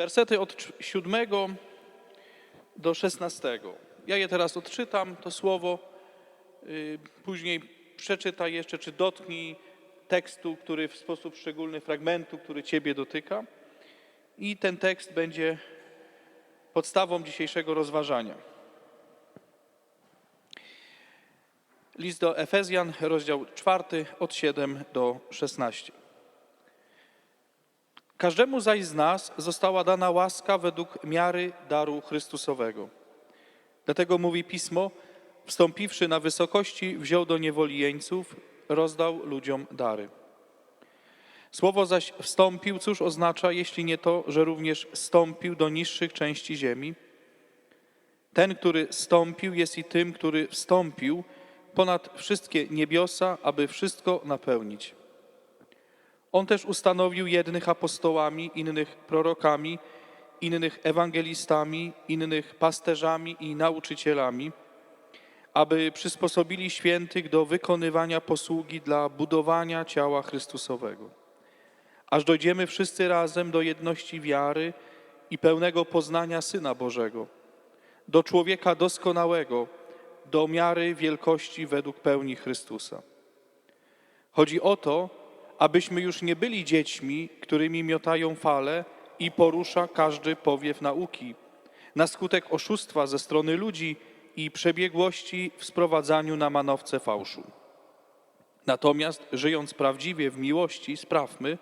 Wersety od cz- 7 do 16. Ja je teraz odczytam, to słowo. y, Później przeczytaj jeszcze, czy dotknij tekstu, który w sposób szczególny, fragmentu, który Ciebie dotyka. I ten tekst będzie podstawą dzisiejszego rozważania. List do Efezjan, rozdział 4, od 7 do 16. Każdemu zaś z nas została dana łaska według miary daru Chrystusowego. Dlatego mówi Pismo, wstąpiwszy na wysokości, wziął do niewoli jeńców, rozdał ludziom dary. Słowo zaś wstąpił, cóż oznacza, jeśli nie to, że również stąpił do niższych części ziemi? Ten, który stąpił, jest i tym, który wstąpił ponad wszystkie niebiosa, aby wszystko napełnić. On też ustanowił jednych apostołami, innych prorokami, innych ewangelistami, innych pasterzami i nauczycielami, aby przysposobili świętych do wykonywania posługi dla budowania ciała Chrystusowego. Aż dojdziemy wszyscy razem do jedności wiary i pełnego poznania Syna Bożego, do człowieka doskonałego, do miary wielkości według pełni Chrystusa. Chodzi o to, abyśmy już nie byli dziećmi, którymi miotają fale i porusza każdy powiew nauki, na skutek oszustwa ze strony ludzi i przebiegłości w sprowadzaniu na manowce fałszu. Natomiast żyjąc prawdziwie w miłości, sprawmy,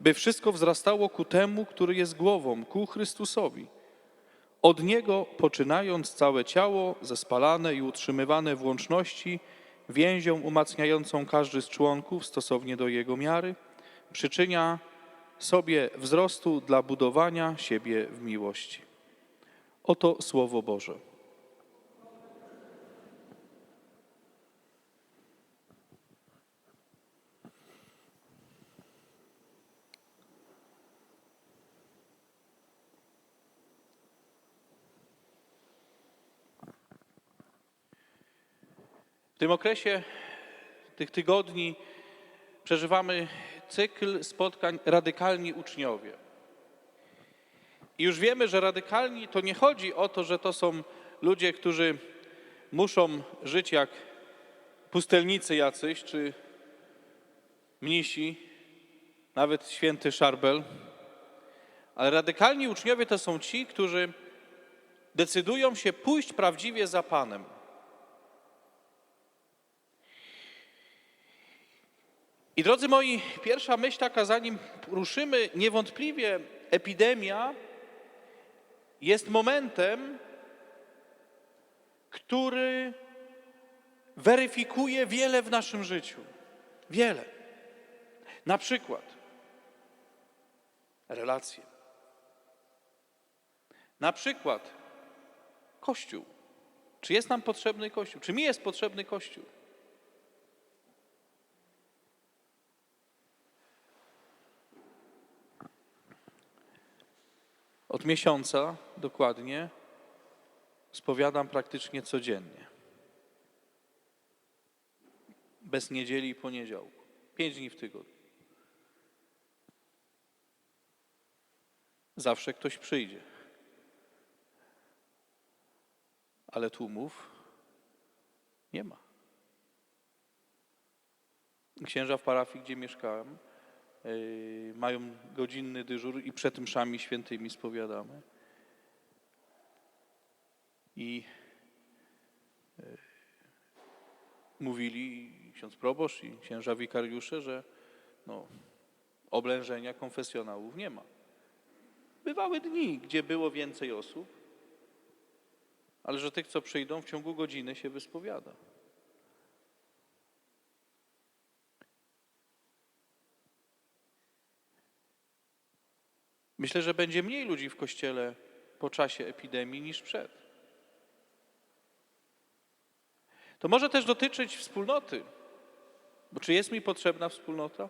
by wszystko wzrastało ku temu, który jest głową, ku Chrystusowi. Od Niego, poczynając całe ciało, zespalane i utrzymywane w łączności, więzią umacniającą każdy z członków stosownie do jego miary, przyczynia sobie wzrostu dla budowania siebie w miłości. Oto Słowo Boże. Tym okresie, tych tygodni, przeżywamy cykl spotkań Radykalni Uczniowie. I już wiemy, że radykalni to nie chodzi o to, że to są ludzie, którzy muszą żyć jak pustelnicy jacyś, czy mnisi, nawet święty Szarbel. Ale radykalni uczniowie to są ci, którzy decydują się pójść prawdziwie za Panem. I drodzy moi, pierwsza myśl taka, zanim ruszymy, niewątpliwie epidemia jest momentem, który weryfikuje wiele w naszym życiu. Wiele. Na przykład relacje. Na przykład Kościół. Czy jest nam potrzebny Kościół? Czy mi jest potrzebny Kościół? Od miesiąca dokładnie spowiadam praktycznie codziennie. Bez niedzieli i poniedziałku. Pięć dni w tygodniu. Zawsze ktoś przyjdzie. Ale tłumów nie ma. Księża w parafii, gdzie mieszkałem, mają godzinny dyżur i przed mszami świętymi spowiadamy. I yy, mówili ksiądz proboszcz i księża wikariusze, że no, oblężenia konfesjonałów nie ma. Bywały dni, gdzie było więcej osób, ale że tych, co przyjdą, w ciągu godziny się wyspowiada. Myślę, że będzie mniej ludzi w kościele po czasie epidemii niż przed. To może też dotyczyć wspólnoty, bo czy jest mi potrzebna wspólnota?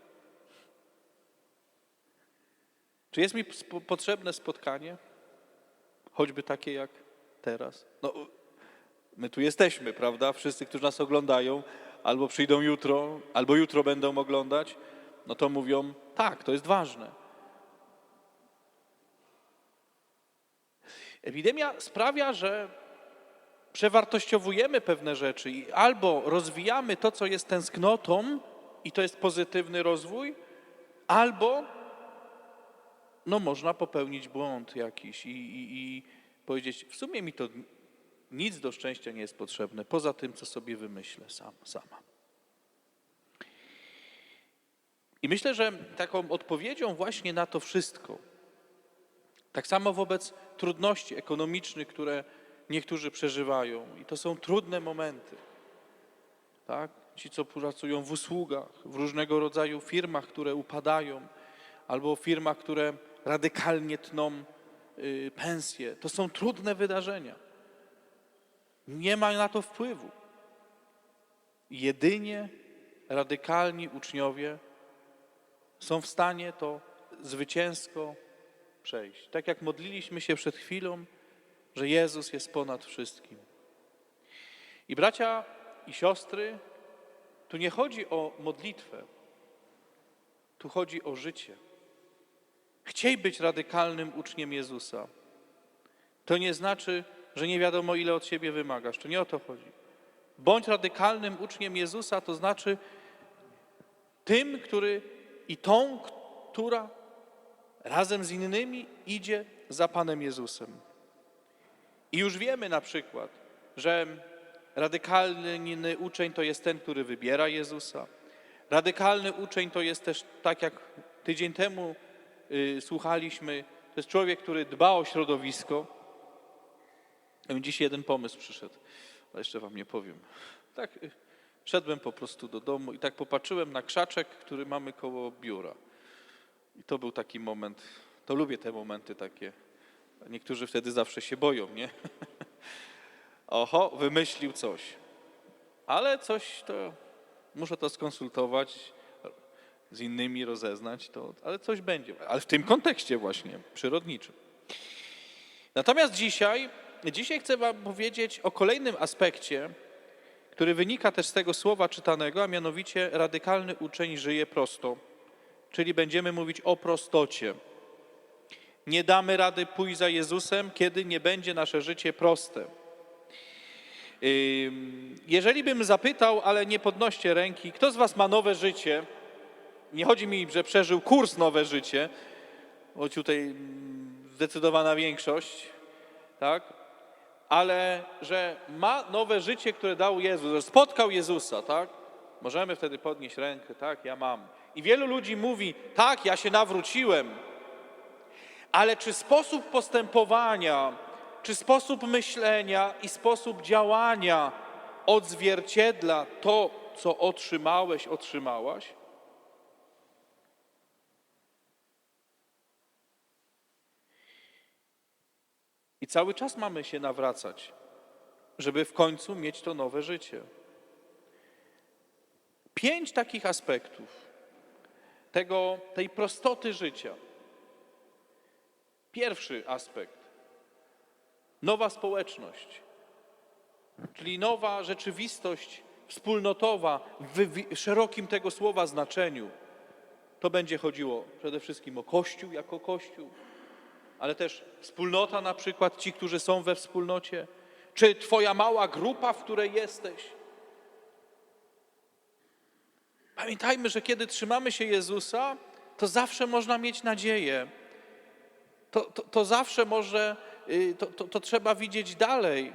Czy jest mi potrzebne spotkanie, choćby takie jak teraz? No, my tu jesteśmy, prawda? Wszyscy, którzy nas oglądają, albo przyjdą jutro, albo jutro będą oglądać, no to mówią, tak, to jest ważne. Epidemia sprawia, że przewartościowujemy pewne rzeczy i albo rozwijamy to, co jest tęsknotą, i to jest pozytywny rozwój, albo no, można popełnić błąd jakiś i, i, i powiedzieć, w sumie mi to nic do szczęścia nie jest potrzebne, poza tym, co sobie wymyślę sam, sama. I myślę, że taką odpowiedzią właśnie na to wszystko, tak samo wobec trudności ekonomicznych, które niektórzy przeżywają, i to są trudne momenty, tak? Ci, co pracują w usługach, w różnego rodzaju firmach, które upadają, albo firmach, które radykalnie tną y, pensje, to są trudne wydarzenia. Nie ma na to wpływu. Jedynie radykalni uczniowie są w stanie to zwycięsko przejść. Tak jak modliliśmy się przed chwilą, że Jezus jest ponad wszystkim. I bracia i siostry, tu nie chodzi o modlitwę, tu chodzi o życie. Chciej być radykalnym uczniem Jezusa. To nie znaczy, że nie wiadomo, ile od siebie wymagasz. To nie o to chodzi. Bądź radykalnym uczniem Jezusa, to znaczy tym, który i tą, która razem z innymi idzie za Panem Jezusem. I już wiemy na przykład, że radykalny uczeń to jest ten, który wybiera Jezusa. Radykalny uczeń to jest też, tak jak tydzień temu y, słuchaliśmy, to jest człowiek, który dba o środowisko. Dziś jeden pomysł przyszedł, ale jeszcze wam nie powiem. Tak, y, szedłem po prostu do domu i tak popatrzyłem na krzaczek, który mamy koło biura. I to był taki moment, to lubię te momenty takie. Niektórzy wtedy zawsze się boją, nie? Oho, wymyślił coś. Ale coś to, muszę to skonsultować z innymi, rozeznać, to, ale coś będzie. Ale w tym kontekście właśnie, przyrodniczym. Natomiast dzisiaj, dzisiaj chcę wam powiedzieć o kolejnym aspekcie, który wynika też z tego słowa czytanego, a mianowicie radykalny uczeń żyje prosto. Czyli będziemy mówić o prostocie. Nie damy rady pójść za Jezusem, kiedy nie będzie nasze życie proste. Jeżeli bym zapytał, ale nie podnoście ręki, kto z Was ma nowe życie? Nie chodzi mi, że przeżył kurs nowe życie, choć tutaj mm, zdecydowana większość, tak? Ale że ma nowe życie, które dał Jezus, że spotkał Jezusa, tak? Możemy wtedy podnieść rękę, tak? Ja mam. I wielu ludzi mówi, tak, ja się nawróciłem, ale czy sposób postępowania, czy sposób myślenia i sposób działania odzwierciedla to, co otrzymałeś, otrzymałaś? I cały czas mamy się nawracać, żeby w końcu mieć to nowe życie. Pięć takich aspektów tego, tej prostoty życia. Pierwszy aspekt nowa społeczność, czyli nowa rzeczywistość wspólnotowa w szerokim tego słowa znaczeniu. To będzie chodziło przede wszystkim o Kościół jako Kościół, ale też wspólnota, na przykład ci, którzy są we wspólnocie, czy Twoja mała grupa, w której jesteś. Pamiętajmy, że kiedy trzymamy się Jezusa, to zawsze można mieć nadzieję. To, to, to zawsze może, y, to, to, to trzeba widzieć dalej.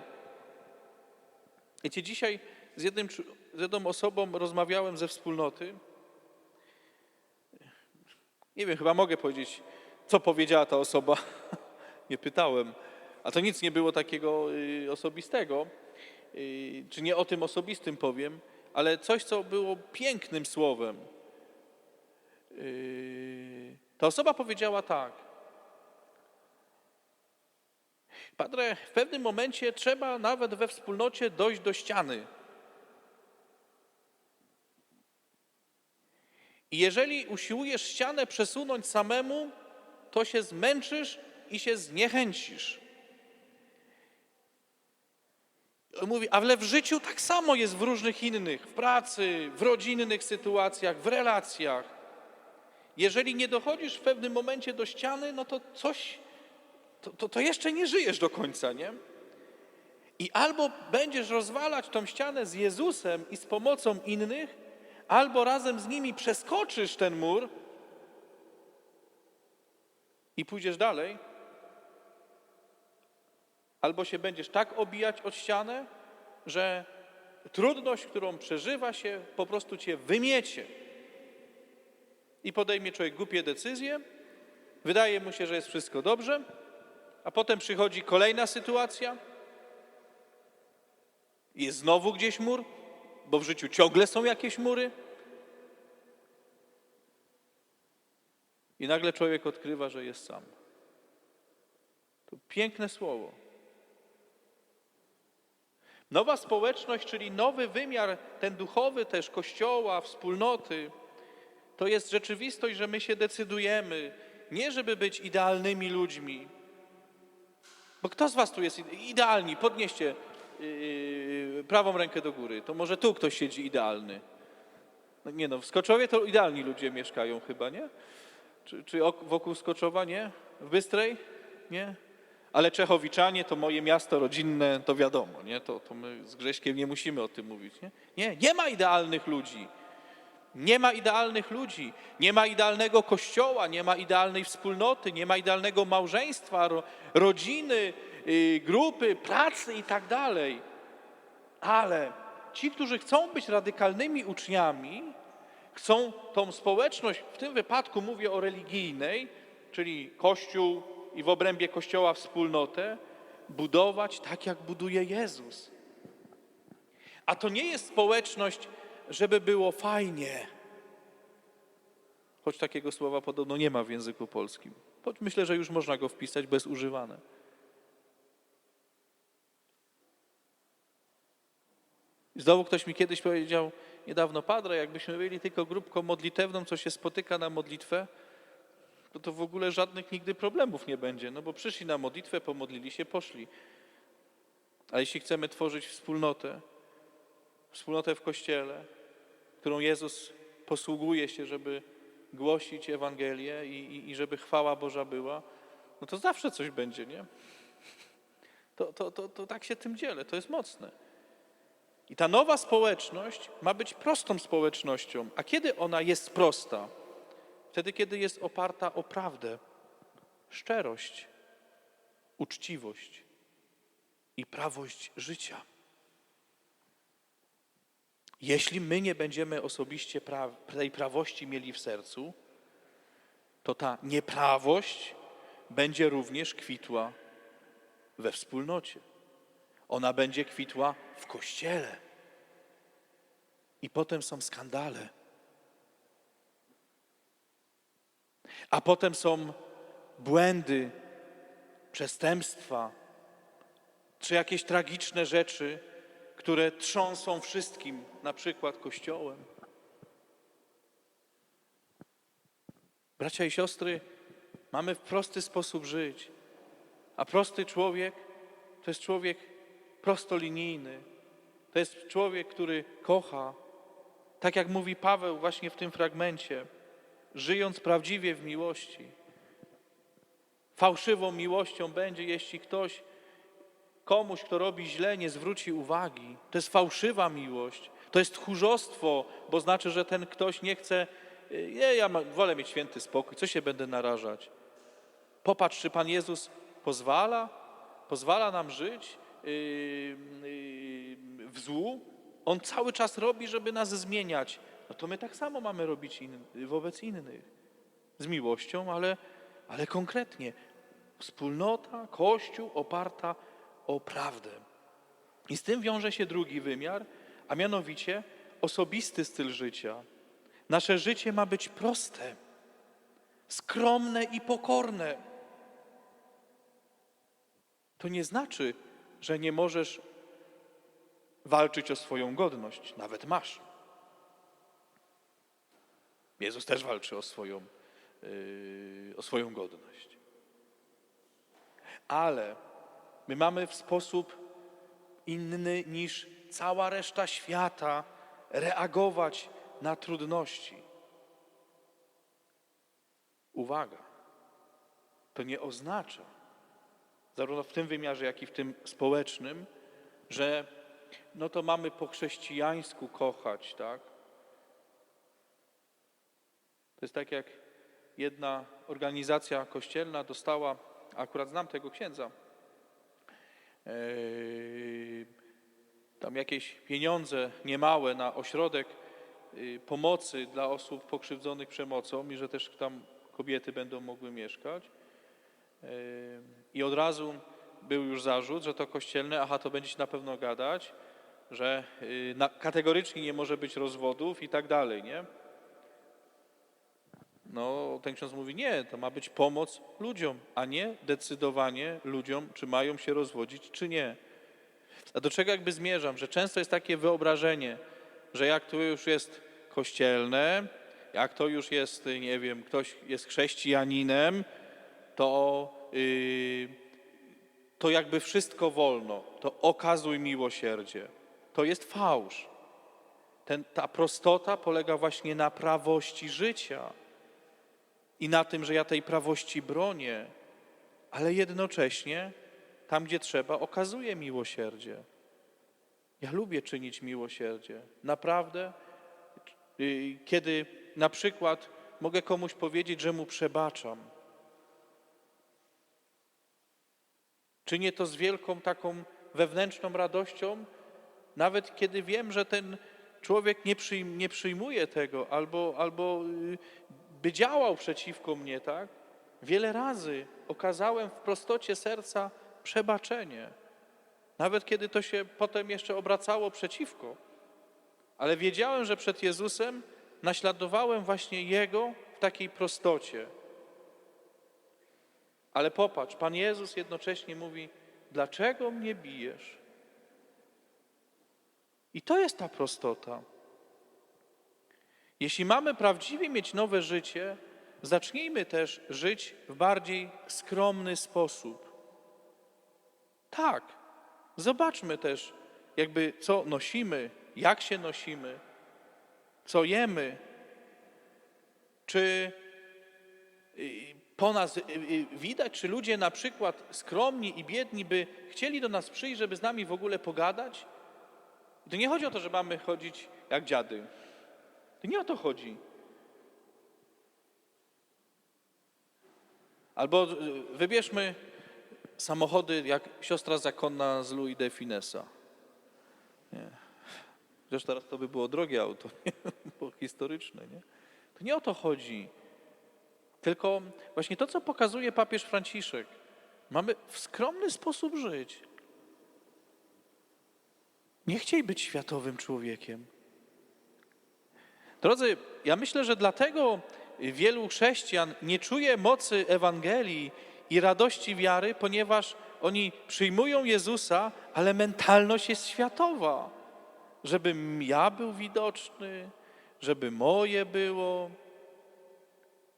Wiecie, dzisiaj z, jednym, z jedną osobą rozmawiałem ze wspólnoty. Nie wiem, chyba mogę powiedzieć, co powiedziała ta osoba. Nie pytałem. A to nic nie było takiego y, osobistego. Y, czy nie o tym osobistym powiem, ale coś, co było pięknym słowem. Y, Ta osoba powiedziała tak. Padre, w pewnym momencie trzeba nawet we wspólnocie dojść do ściany. I jeżeli usiłujesz ścianę przesunąć samemu, to się zmęczysz i się zniechęcisz. On Mówi, ale w życiu tak samo jest w różnych innych, w pracy, w rodzinnych sytuacjach, w relacjach. Jeżeli nie dochodzisz w pewnym momencie do ściany, no to coś to, to, to jeszcze nie żyjesz do końca, nie? I albo będziesz rozwalać tą ścianę z Jezusem i z pomocą innych, albo razem z nimi przeskoczysz ten mur i pójdziesz dalej, albo się będziesz tak obijać od ścianę, że trudność, którą przeżywa się, po prostu cię wymiecie. I podejmie człowiek głupie decyzje, wydaje mu się, że jest wszystko dobrze, a potem przychodzi kolejna sytuacja, jest znowu gdzieś mur, bo w życiu ciągle są jakieś mury. I nagle człowiek odkrywa, że jest sam. To piękne słowo. Nowa społeczność, czyli nowy wymiar, ten duchowy też kościoła, wspólnoty, to jest rzeczywistość, że my się decydujemy, nie żeby być idealnymi ludźmi. Bo kto z Was tu jest ide- idealni? Podnieście yy, prawą rękę do góry. To może tu ktoś siedzi idealny. No nie no, w Skoczowie to idealni ludzie mieszkają chyba, nie? Czy, czy ok- wokół Skoczowa, nie? W Bystrej? Nie? Ale Czechowiczanie to moje miasto rodzinne, to wiadomo, nie? To, to my z Grześkiem nie musimy o tym mówić, nie? Nie, nie ma idealnych ludzi. Nie ma idealnych ludzi, nie ma idealnego kościoła, nie ma idealnej wspólnoty, nie ma idealnego małżeństwa, ro, rodziny, y, grupy, pracy i tak dalej. Ale ci, którzy chcą być radykalnymi uczniami, chcą tą społeczność, w tym wypadku mówię o religijnej, czyli Kościół i w obrębie Kościoła wspólnotę, budować tak, jak buduje Jezus. A to nie jest społeczność, żeby było fajnie. Choć takiego słowa podobno nie ma w języku polskim. Choć myślę, że już można go wpisać bez używane. I Znowu ktoś mi kiedyś powiedział, niedawno, Padre, jakbyśmy byli tylko grupką modlitewną, co się spotyka na modlitwę, to to w ogóle żadnych nigdy problemów nie będzie, no bo przyszli na modlitwę, pomodlili się, poszli. A jeśli chcemy tworzyć wspólnotę, wspólnotę w Kościele, którą Jezus posługuje się, żeby głosić Ewangelię i, i, i żeby chwała Boża była, no to zawsze coś będzie, nie? To, to, to, to tak się tym dzielę, to jest mocne. I ta nowa społeczność ma być prostą społecznością. A kiedy ona jest prosta? Wtedy, kiedy jest oparta o prawdę, szczerość, uczciwość i prawość życia. Jeśli my nie będziemy osobiście pra- tej prawości mieli w sercu, to ta nieprawość będzie również kwitła we wspólnocie. Ona będzie kwitła w kościele. I potem są skandale. A potem są błędy, przestępstwa, czy jakieś tragiczne rzeczy, które trząsą wszystkim, na przykład Kościołem. Bracia i siostry, mamy w prosty sposób żyć, a prosty człowiek to jest człowiek prostolinijny, to jest człowiek, który kocha, tak jak mówi Paweł właśnie w tym fragmencie, żyjąc prawdziwie w miłości. Fałszywą miłością będzie, jeśli ktoś komuś, kto robi źle, nie zwróci uwagi. To jest fałszywa miłość. To jest tchórzostwo, bo znaczy, że ten ktoś nie chce, y, nie, ja ma- wolę mieć święty spokój, co się będę narażać. Popatrz, czy Pan Jezus pozwala, pozwala nam żyć yy, yy, w złu. On cały czas robi, żeby nas zmieniać. No to my tak samo mamy robić in, wobec innych. Z miłością, ale, ale konkretnie. Wspólnota, Kościół oparta o prawdę. I z tym wiąże się drugi wymiar, a mianowicie osobisty styl życia. Nasze życie ma być proste, skromne i pokorne. To nie znaczy, że nie możesz walczyć o swoją godność, nawet masz. Jezus też walczy o swoją, yy, o swoją godność. Ale my mamy w sposób inny niż cała reszta świata reagować na trudności. Uwaga, to nie oznacza, zarówno w tym wymiarze, jak i w tym społecznym, że no to mamy po chrześcijańsku kochać, tak? To jest tak, jak jedna organizacja kościelna dostała, akurat znam tego księdza, yy, tam jakieś pieniądze niemałe na ośrodek yy, pomocy dla osób pokrzywdzonych przemocą i że też tam kobiety będą mogły mieszkać. Yy, I od razu był już zarzut, że to kościelne, aha, to będziecie na pewno gadać, że kategorycznie nie może być rozwodów i tak dalej, nie? No, ten ksiądz mówi, nie, to ma być pomoc ludziom, a nie decydowanie ludziom, czy mają się rozwodzić, czy nie. A do czego jakby zmierzam? Że często jest takie wyobrażenie, że jak to już jest kościelne, jak to już jest, nie wiem, ktoś jest chrześcijaninem, to, yy, to jakby wszystko wolno, to okazuj miłosierdzie. To jest fałsz. Ten, ta prostota polega właśnie na prawości życia i na tym, że ja tej prawości bronię, ale jednocześnie tam, gdzie trzeba, okazuję miłosierdzie. Ja lubię czynić miłosierdzie. Naprawdę, yy, kiedy na przykład mogę komuś powiedzieć, że mu przebaczam, czynię to z wielką taką wewnętrzną radością, nawet kiedy wiem, że ten człowiek nie, przyjm, nie przyjmuje tego albo, albo yy, by działał przeciwko mnie, tak? Wiele razy okazałem w prostocie serca przebaczenie. Nawet kiedy to się potem jeszcze obracało przeciwko. Ale wiedziałem, że przed Jezusem naśladowałem właśnie Jego w takiej prostocie. Ale popatrz, Pan Jezus jednocześnie mówi: Dlaczego mnie bijesz? I to jest ta prostota. Jeśli mamy prawdziwie mieć nowe życie, zacznijmy też żyć w bardziej skromny sposób. Tak, zobaczmy też, jakby co nosimy, jak się nosimy, co jemy, czy y, po nas y, y, widać, czy ludzie na przykład skromni i biedni by chcieli do nas przyjść, żeby z nami w ogóle pogadać. To nie chodzi o to, że mamy chodzić jak dziady. To nie o to chodzi. Albo wybierzmy samochody jak siostra zakonna z Louis de Finesa. Nie. Chociaż teraz to by było drogie auto, nie? bo historyczne. Nie? To nie o to chodzi. Tylko właśnie to, co pokazuje papież Franciszek. Mamy w skromny sposób żyć. Nie chciej być światowym człowiekiem. Drodzy, ja myślę, że dlatego wielu chrześcijan nie czuje mocy Ewangelii i radości wiary, ponieważ oni przyjmują Jezusa, ale mentalność jest światowa. Żebym ja był widoczny, żeby moje było,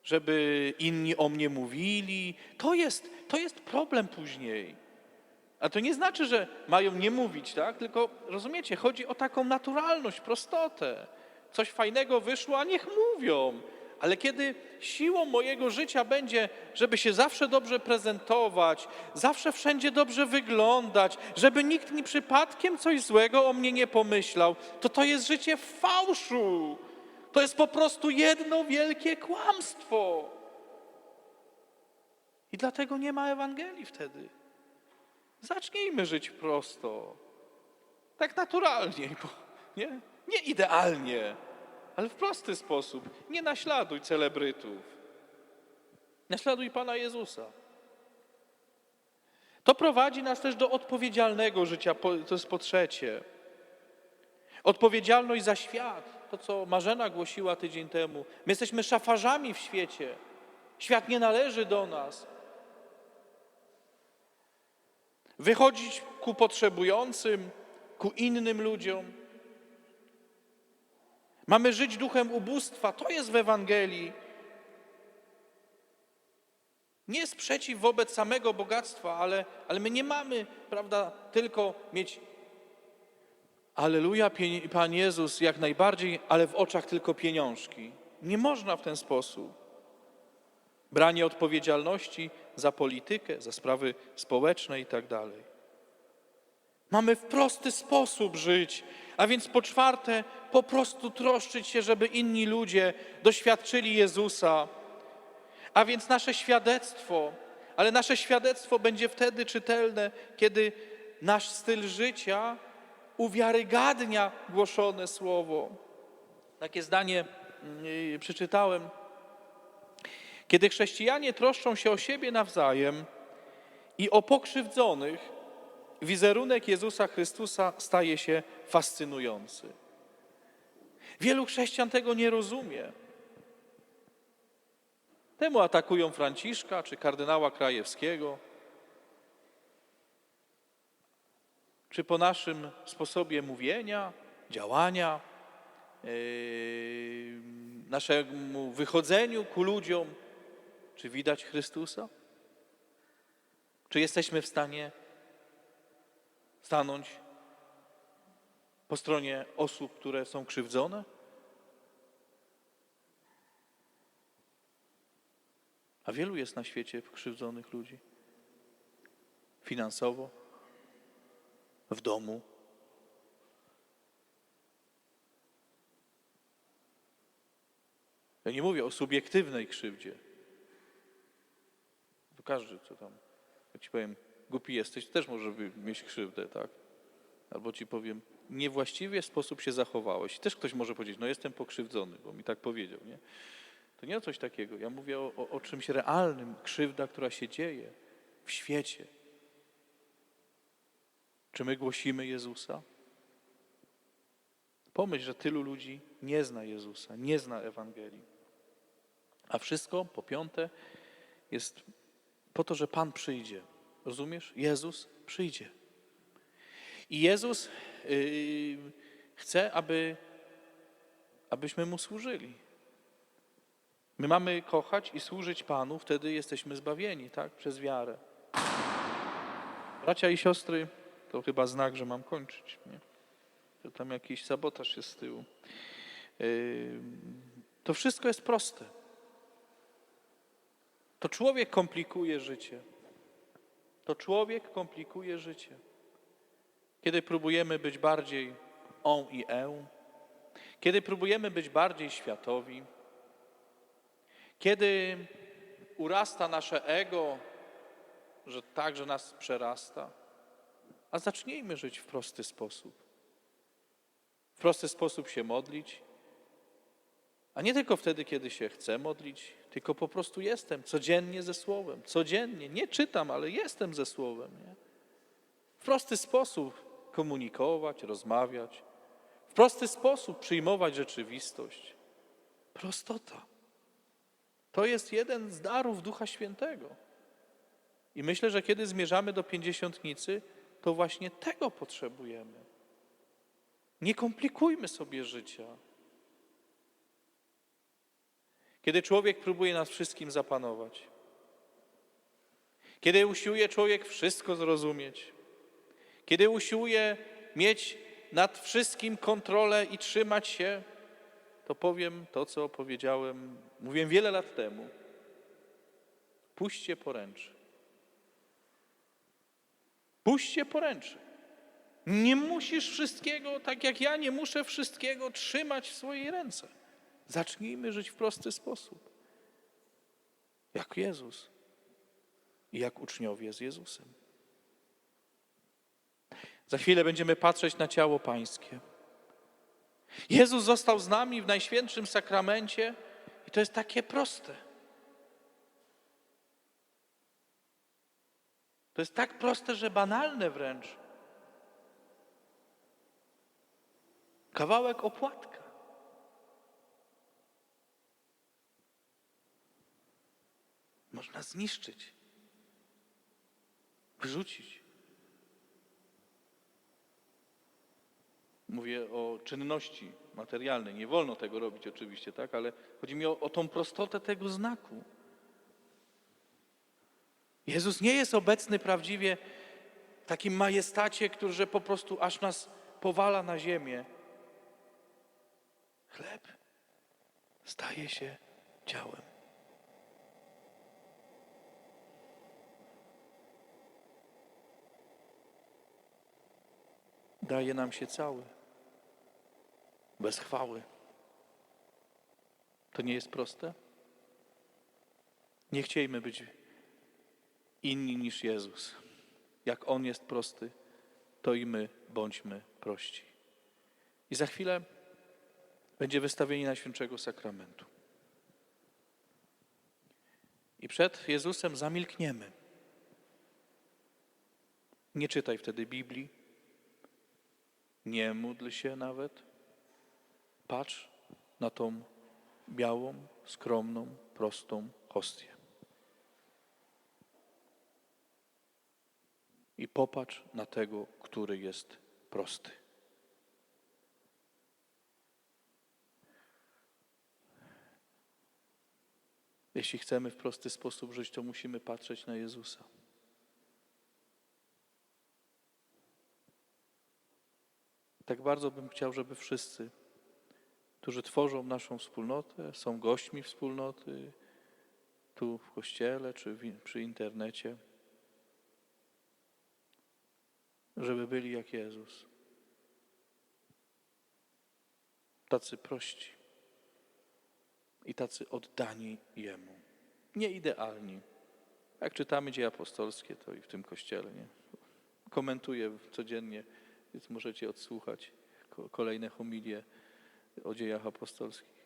żeby inni o mnie mówili. To jest, to jest problem później. A to nie znaczy, że mają nie mówić, tak? Tylko rozumiecie, chodzi o taką naturalność, prostotę coś fajnego wyszło, a niech mówią. Ale kiedy siłą mojego życia będzie, żeby się zawsze dobrze prezentować, zawsze wszędzie dobrze wyglądać, żeby nikt mi przypadkiem coś złego o mnie nie pomyślał, to to jest życie w fałszu. To jest po prostu jedno wielkie kłamstwo. I dlatego nie ma Ewangelii wtedy. Zacznijmy żyć prosto. Tak naturalnie, nie? Nie idealnie, ale w prosty sposób. Nie naśladuj celebrytów. Naśladuj Pana Jezusa. To prowadzi nas też do odpowiedzialnego życia, to jest po trzecie. Odpowiedzialność za świat, to co Marzena głosiła tydzień temu. My jesteśmy szafarzami w świecie. Świat nie należy do nas. Wychodzić ku potrzebującym, ku innym ludziom. Mamy żyć duchem ubóstwa. To jest w Ewangelii. Nie sprzeciw wobec samego bogactwa, ale, ale my nie mamy, prawda, tylko mieć Aleluja, Pan Jezus, jak najbardziej, ale w oczach tylko pieniążki. Nie można w ten sposób. branie odpowiedzialności za politykę, za sprawy społeczne i tak dalej. Mamy w prosty sposób żyć, a więc po czwarte, po prostu troszczyć się, żeby inni ludzie doświadczyli Jezusa. A więc nasze świadectwo, ale nasze świadectwo będzie wtedy czytelne, kiedy nasz styl życia uwiarygadnia głoszone słowo. Takie zdanie yy, przeczytałem. Kiedy chrześcijanie troszczą się o siebie nawzajem i o pokrzywdzonych, wizerunek Jezusa Chrystusa staje się fascynujący. Wielu chrześcijan tego nie rozumie. Temu atakują Franciszka czy kardynała Krajewskiego. Czy po naszym sposobie mówienia, działania, yy, naszemu wychodzeniu ku ludziom, czy widać Chrystusa? Czy jesteśmy w stanie stanąć po stronie osób, które są krzywdzone? A wielu jest na świecie krzywdzonych ludzi. Finansowo, w domu. Ja nie mówię o subiektywnej krzywdzie. Bo każdy, co tam, jak ci powiem, głupi jesteś, też może mieć krzywdę, tak? Albo ci powiem, niewłaściwie sposób się zachowałeś. I też ktoś może powiedzieć, no jestem pokrzywdzony, bo mi tak powiedział, nie? To nie o coś takiego. Ja mówię o, o, o czymś realnym, krzywda, która się dzieje w świecie. Czy my głosimy Jezusa? Pomyśl, że tylu ludzi nie zna Jezusa, nie zna Ewangelii. A wszystko, po piąte, jest po to, że Pan przyjdzie. Rozumiesz? Jezus przyjdzie. I Jezus yy, chce, aby, abyśmy Mu służyli. My mamy kochać i służyć Panu, wtedy jesteśmy zbawieni, tak? Przez wiarę. Bracia i siostry, to chyba znak, że mam kończyć. Nie? To tam jakiś sabotaż jest z tyłu. Yy, to wszystko jest proste. To człowiek komplikuje życie. To człowiek komplikuje życie. Kiedy próbujemy być bardziej on i e, kiedy próbujemy być bardziej światowi, kiedy urasta nasze ego, że także nas przerasta, a zacznijmy żyć w prosty sposób. W prosty sposób się modlić, a nie tylko wtedy, kiedy się chce modlić, tylko po prostu jestem codziennie ze Słowem. Codziennie. Nie czytam, ale jestem ze Słowem. Nie? W prosty sposób komunikować, rozmawiać. W prosty sposób przyjmować rzeczywistość. Prostota. To jest jeden z darów Ducha Świętego. I myślę, że kiedy zmierzamy do pięćdziesiątnicy, to właśnie tego potrzebujemy. Nie komplikujmy sobie życia. Kiedy człowiek próbuje nad wszystkim zapanować, kiedy usiłuje człowiek wszystko zrozumieć, kiedy usiłuje mieć nad wszystkim kontrolę i trzymać się, to powiem to, co powiedziałem, mówiłem wiele lat temu. Puśćcie poręczy. Puśćcie poręczy. Nie musisz wszystkiego, tak jak ja nie muszę wszystkiego trzymać w swojej ręce. Zacznijmy żyć w prosty sposób. Jak Jezus i jak uczniowie z Jezusem. Za chwilę będziemy patrzeć na ciało Pańskie. Jezus został z nami w Najświętszym Sakramencie i to jest takie proste. To jest tak proste, że banalne wręcz. Kawałek opłatka. Można zniszczyć, wyrzucić. Mówię o czynności materialnej. Nie wolno tego robić oczywiście, tak, ale chodzi mi o, o tą prostotę tego znaku. Jezus nie jest obecny prawdziwie w takim majestacie, który że po prostu aż nas powala na ziemię. Chleb staje się ciałem. Daje nam się cały bez chwały. To nie jest proste? Nie chciejmy być inni niż Jezus. Jak On jest prosty, to i my bądźmy prości. I za chwilę będzie wystawienie Najświętszego Sakramentu. I przed Jezusem zamilkniemy. Nie czytaj wtedy Biblii, nie módl się nawet. Patrz na tą białą, skromną, prostą hostię. I popatrz na tego, który jest prosty. Jeśli chcemy w prosty sposób żyć, to musimy patrzeć na Jezusa. Tak bardzo bym chciał, żeby wszyscy, którzy tworzą naszą wspólnotę, są gośćmi wspólnoty, tu w kościele czy w, przy internecie, żeby byli jak Jezus. Tacy prości i tacy oddani Jemu. Nie idealni. Jak czytamy dzieje apostolskie, to i w tym kościele, nie? Komentuję codziennie, więc możecie odsłuchać ko- kolejne homilie o dziejach apostolskich.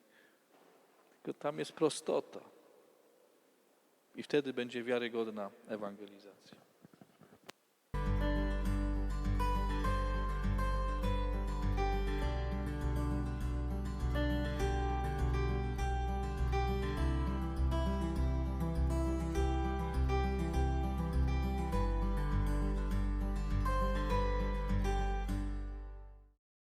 Tylko tam jest prostota. I wtedy będzie wiarygodna ewangelizacja.